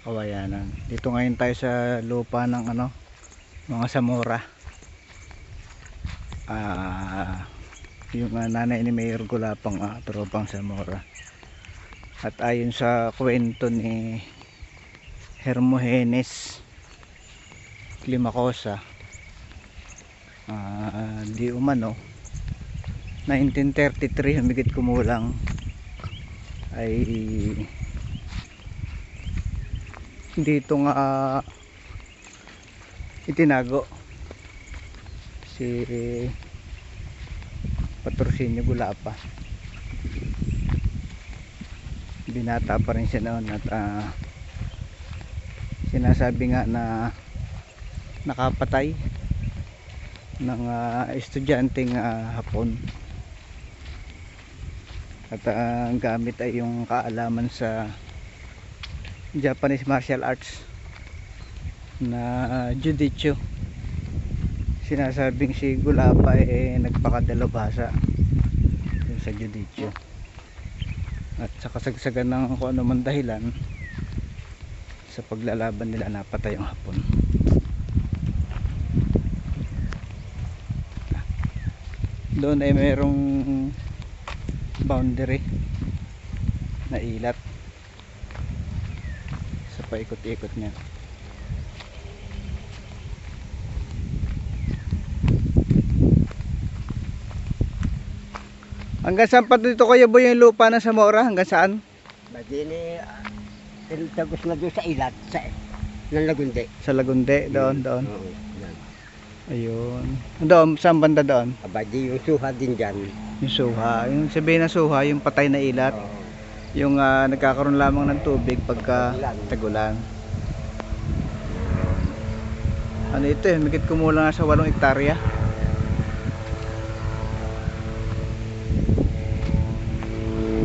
kawayanan. Dito ngayon tayo sa lupa ng ano, mga Samora. Ah, yung ah, nanay ni Mayor Gulapang ah, tropang Samora. At ayon sa kwento ni Hermogenes Climacosa, ah, di umano 1933 humigit kumulang ay dito nga itinago. Si Patrocinio Gulapa. Binata pa rin siya noon at ah, sinasabi nga na nakapatay ng ah, estudyanteng ah, hapon. At ah, ang gamit ay yung kaalaman sa Japanese martial arts na juditsu. Sinasabing si Gulapa eh nagpakadalubhasa yun sa juditsu. At sa kasagsagan ng kung ano man dahilan sa paglalaban nila napatay ang hapon. Doon ay mayroong boundary na ilat paikot-ikot niya hanggang saan pa dito kayo boy yung lupa ng Samora hanggang saan? Bagini, uh, tagos na doon sa ilat, sa ng Lagunde. sa Lagunde doon doon Oo, yan. ayun doon saan banda doon? Abadi yung suha din dyan. yung suha yung sabihin na suha yung patay na ilat Oo. Yung ah, nagkakaroon lamang ng tubig pagka tagulan ano ito eh higit kumulang nga sa 8 hektarya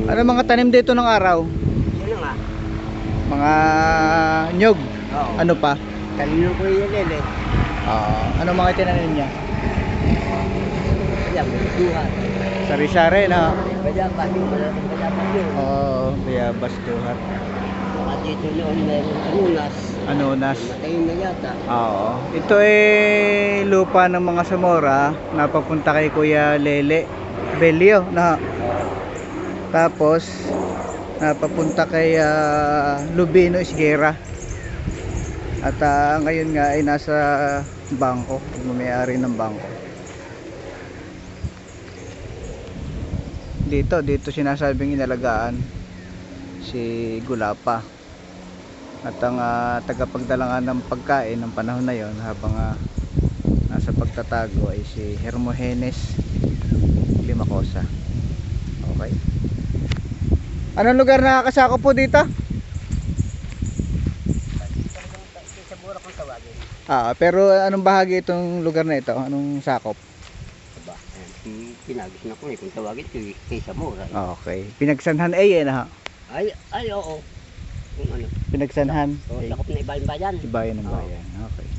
ano mga tanim dito ng araw Yun nga. mga nyog Oo. ano pa Talino ko yung lele. Ah, ano mga tinanim niya Kaya may suha. sari-sari na Kaya pa, yung malaking kaya pa yun. oh bayabas duhat Saka dito noon meron anunas. anonas Matay na yata. Oo. Ito eh lupa ng mga Samora na papunta kay Kuya Lele Belio na tapos napapunta kay ah, Lubino Isguera. At ah, ngayon nga ay nasa bangko, may-ari ng bangko. Dito, dito sinasabing inalagaan si Gulapa at ang ah, tagapagdala nga ng pagkain ng panahon na yon habang ah, nasa pagtatago ay si Hermogenes Limacosa okay anong lugar na nakakasako po dito? Ah pero anong bahagi itong lugar na ito? anong sakop? Pinagis na ko eh kung tawagin kay, kay Samura. okay pinagsanhan ay eh na Ay, ay, oo. Kung ano. pinagsanhan Oh, ay, sakop na iba yung bayan. ng Oo. bayan okay